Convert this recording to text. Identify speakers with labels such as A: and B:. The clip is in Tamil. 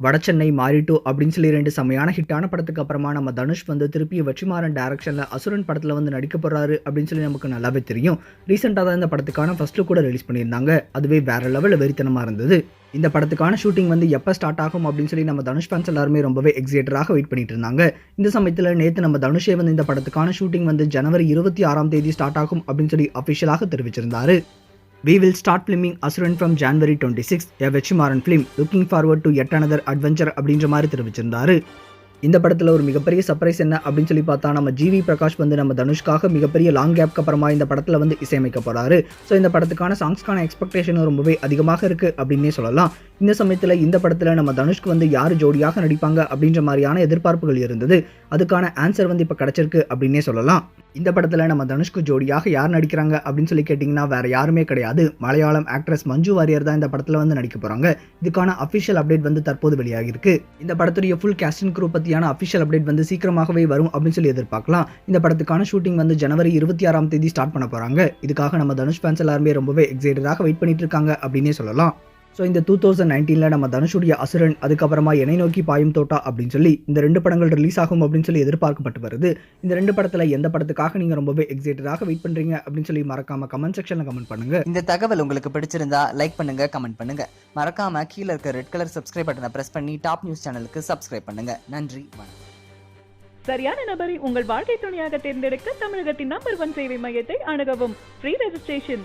A: வடச்சென்னை மாறிட்டோ அப்படின்னு சொல்லி ரெண்டு செம்மையான ஹிட்டான படத்துக்கு அப்புறமா நம்ம தனுஷ் வந்து திருப்பி வெற்றிமாறன் டேரக்ஷனில் அசுரன் படத்தில் வந்து நடிக்க போகிறாரு அப்படின்னு சொல்லி நமக்கு நல்லாவே தெரியும். ரீசெண்டாக தான் இந்த படத்துக்கான ஃபஸ்ட்டு கூட ரிலீஸ் பண்ணியிருந்தாங்க. அதுவே வேற லெவலில் வெறித்தனமாக இருந்தது. இந்த படத்துக்கான ஷூட்டிங் வந்து எப்போ ஸ்டார்ட் ஆகும் அப்படின்னு சொல்லி நம்ம தனுஷ் ஃபேன்ஸ் எல்லாருமே ரொம்பவே எக்ஸைட்டடாக வெயிட் பண்ணிட்டு இருந்தாங்க. இந்த சமயத்தில் நேற்று நம்ம தனுஷே வந்து இந்த படத்துக்கான ஷூட்டிங் வந்து ஜனவரி இருபத்தி ஆறாம் தேதி ஸ்டார்ட் ஆகும் அப்படின்னு சொல்லி அஃபிஷியலாக தெரிவிச்சிருந்தாரு. We will start filming Asuran from January 26, a Vetrimaaran film looking forward to yet another adventure அப்படின்ற மாதிரி தெரிவிச்சிருந்தாரு இந்த படத்தில் ஒரு மிகப்பெரிய சர்ப்ரைஸ் என்ன அப்படின்னு சொல்லி பார்த்தா நம்ம ஜிவி பிரகாஷ் வந்து நம்ம தனுஷ்காக மிகப்பெரிய லாங் கேப்க்கு அப்புறமா இந்த படத்தில் வந்து இசையமைக்க போகிறாரு ஸோ இந்த படத்துக்கான சாங்ஸ்க்கான எக்ஸ்பெக்டேஷன் ரொம்பவே அதிகமாக இருக்கு அப்படின்னே சொல்லலாம். இந்த சமயத்தில் இந்த படத்தில் நம்ம தனுஷ்க்கு வந்து யார் ஜோடியாக நடிப்பாங்க அப்படின்ற மாதிரியான எதிர்பார்ப்புகள் இருந்தது. அதுக்கான ஆன்சர் வந்து இப்போ கிடைச்சிருக்கு அப்படின்னே சொல்லலாம். இந்த படத்தில் நம்ம தனுஷ்க்கு ஜோடியாக யார் நடிக்கிறாங்க அப்படின்னு சொல்லி கேட்டிங்கன்னா வேற யாருமே கிடையாது. மலையாளம் ஆக்ட்ரஸ் மஞ்சு வாரியர் தான் இந்த படத்தில் வந்து நடிக்க போகிறாங்க இதுக்கான அஃபிஷியல் அப்டேட் வந்து தற்போது வெளியாகிருக்கு இந்த படத்துடைய ஃபுல் கேஸ்டின் குரூப் பற்றி பற்றியான அஃபிஷியல் அப்டேட் வந்து சீக்கிரமாகவே வரும் அப்படின்னு சொல்லி எதிர்பார்க்கலாம். இந்த படத்துக்கான ஷூட்டிங் வந்து ஜனவரி இருபத்தி ஆறாம் தேதி ஸ்டார்ட் பண்ண போகிறாங்க இதுக்காக நம்ம தனுஷ் ஃபேன்ஸ் எல்லாருமே ரொம்பவே எக்ஸைட்டடாக வெயிட் பண்ணிட்டு இருக்காங்க அப்படின்னே சொல்லலாம். ஸோ இந்த டூ தௌசண்ட் நைன்டீனில் நம்ம தனுஷுடைய அசுரன் அதுக்கப்புறமா என்னை நோக்கி பாயும் தோட்டா அப்படின்னு சொல்லி இந்த ரெண்டு படங்கள் ரிலீஸ் ஆகும் அப்படின்னு சொல்லி எதிர்பார்க்கப்பட்டு வருது. இந்த ரெண்டு படத்தில் எந்த படத்துக்காக நீங்கள் ரொம்பவே எக்ஸைட்டடாக வெயிட் பண்ணுறீங்க அப்படின்னு சொல்லி மறக்காம கமெண்ட் செக்ஷனில் கமெண்ட் பண்ணுங்க.
B: இந்த தகவல் உங்களுக்கு பிடிச்சிருந்தா லைக் பண்ணுங்க கமெண்ட் பண்ணுங்க. மறக்காம கீழே இருக்க ரெட் கலர் சப்ஸ்கிரைப் பட்டனை பிரஸ் பண்ணி டாப் நியூஸ் சேனலுக்கு சப்ஸ்கிரைப் பண்ணுங்க. நன்றி வணக்கம்.
C: சரியான நபரை உங்கள் வாழ்க்கை துணையாக தேர்ந்தெடுக்க தமிழகத்தின் நம்பர் ஒன் சேவை மையத்தை அணுகவும். Free registration